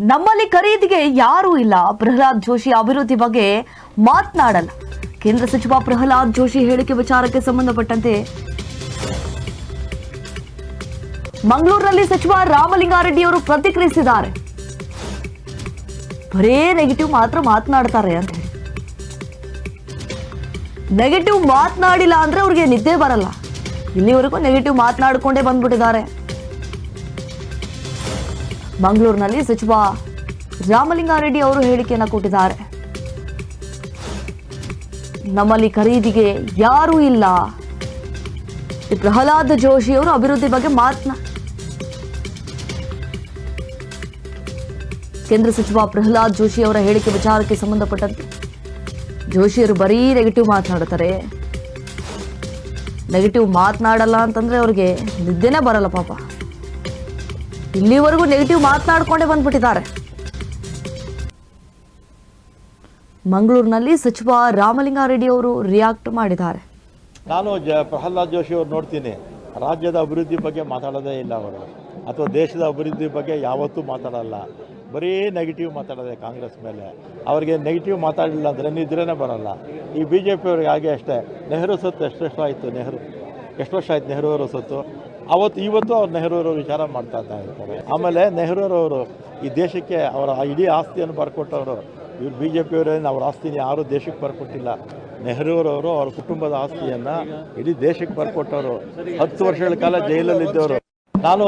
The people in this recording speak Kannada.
ನಮ್ಮಲ್ಲಿ ಖರೀದಿಗೆ ಯಾರೂ ಇಲ್ಲ. ಪ್ರಹ್ಲಾದ್ ಜೋಶಿ ಅಭಿವೃದ್ಧಿ ಬಗ್ಗೆ ಮಾತನಾಡಲ್ಲ. ಕೇಂದ್ರ ಸಚಿವ ಪ್ರಹ್ಲಾದ್ ಜೋಶಿ ಹೇಳಿಕೆ ವಿಚಾರಕ್ಕೆ ಸಂಬಂಧಪಟ್ಟಂತೆ ಮಂಗಳೂರಿನಲ್ಲಿ ಸಚಿವ ರಾಮಲಿಂಗಾರೆಡ್ಡಿ ಅವರು ಪ್ರತಿಕ್ರಿಯಿಸಿದ್ದಾರೆ. ಬರೇ ನೆಗೆಟಿವ್ ಮಾತ್ರ ಮಾತನಾಡ್ತಾರೆ ಅಂತ ನೆಗೆಟಿವ್ ಮಾತನಾಡಿಲ್ಲ ಅಂದ್ರೆ ಅವ್ರಿಗೆ ನಿದ್ದೆ ಬರಲ್ಲ. ಇಲ್ಲಿವರೆಗೂ ನೆಗೆಟಿವ್ ಮಾತನಾಡಿಕೊಂಡೇ ಬಂದ್ಬಿಟ್ಟಿದ್ದಾರೆ. ಮಂಗಳೂರಿನಲ್ಲಿ ಸಚಿವ ರಾಮಲಿಂಗಾರೆಡ್ಡಿ ಅವರು ಹೇಳಿಕೆಯನ್ನು ಕೊಟ್ಟಿದ್ದಾರೆ. ನಮ್ಮಲ್ಲಿ ಖರೀದಿಗೆ ಯಾರೂ ಇಲ್ಲ. ಪ್ರಹ್ಲಾದ್ ಜೋಶಿ ಅವರು ಅಭಿವೃದ್ಧಿ ಬಗ್ಗೆ ಮಾತನಾ. ಕೇಂದ್ರ ಸಚಿವ ಪ್ರಹ್ಲಾದ್ ಜೋಶಿ ಅವರ ಹೇಳಿಕೆ ವಿಚಾರಕ್ಕೆ ಸಂಬಂಧಪಟ್ಟಂತೆ ಜೋಶಿಯವರು ಬರೀ ನೆಗೆಟಿವ್ ಮಾತನಾಡ್ತಾರೆ ನೆಗೆಟಿವ್ ಮಾತನಾಡಲ್ಲ ಅಂತಂದ್ರೆ ಅವ್ರಿಗೆ ನಿದ್ದೆನೇ ಬರಲ್ಲ ಪಾಪ. ಇಲ್ಲಿವರೆಗೂ ನೆಗೆಟಿವ್ ಮಾತನಾಡಿಕೊಂಡೇ ಬಂದ್ಬಿಟ್ಟಿದ್ದಾರೆ. ಮಂಗಳೂರಿನಲ್ಲಿ ಸಚಿವ ರಾಮಲಿಂಗಾರೆಡ್ಡಿ ಅವರು ರಿಯಾಕ್ಟ್ ಮಾಡಿದ್ದಾರೆ. ನಾನು ಪ್ರಹ್ಲಾದ್ ಜೋಶಿ ಅವರು ನೋಡ್ತೀನಿ. ರಾಜ್ಯದ ಅಭಿವೃದ್ಧಿ ಬಗ್ಗೆ ಮಾತಾಡೋದೇ ಇಲ್ಲ ಅವರು. ಅಥವಾ ದೇಶದ ಅಭಿವೃದ್ಧಿ ಬಗ್ಗೆ ಯಾವತ್ತೂ ಮಾತಾಡಲ್ಲ. ಬರೀ ನೆಗೆಟಿವ್ ಮಾತಾಡೋದೆ ಕಾಂಗ್ರೆಸ್ ಮೇಲೆ. ಅವರಿಗೆ ನೆಗೆಟಿವ್ ಮಾತಾಡಲಿಲ್ಲ ಅಂದರೆ ನಿದ್ರೆನೇ ಬರಲ್ಲ. ಈ ಬಿ ಜೆ ಪಿಯವ್ರಿಗೆ ಹಾಗೆ ಅಷ್ಟೇ. ನೆಹರು ಸತ್ತು ಎಷ್ಟು ವರ್ಷ ಆಯಿತು ನೆಹರು. ಎಷ್ಟು ವರ್ಷ ಆಯ್ತು ನೆಹರು ಅವರು ಸತ್ತು? ಅವತ್ತು, ಇವತ್ತು ಅವ್ರು ನೆಹರು ಅವರು ವಿಚಾರ ಮಾಡ್ತಾ ಇದ್ದಾರೆ. ಆಮೇಲೆ ನೆಹರೂರವರು ಈ ದೇಶಕ್ಕೆ ಅವರ ಇಡೀ ಆಸ್ತಿಯನ್ನು ಬರ್ಕೊಟ್ಟವರು, ಇವ್ರು ಬಿ ಜೆ ಪಿಯವರೇನು ಅವ್ರ ಆಸ್ತಿನ ಯಾರೂ ದೇಶಕ್ಕೆ ಬರ್ಕೊಟ್ಟಿಲ್ಲ. ನೆಹರೂರವರು ಅವ್ರ ಕುಟುಂಬದ ಆಸ್ತಿಯನ್ನು ಇಡೀ ದೇಶಕ್ಕೆ ಬರ್ಕೊಟ್ಟವರು. ಹತ್ತು ವರ್ಷಗಳ ಕಾಲ ಜೈಲಲ್ಲಿದ್ದವರು. ನಾನು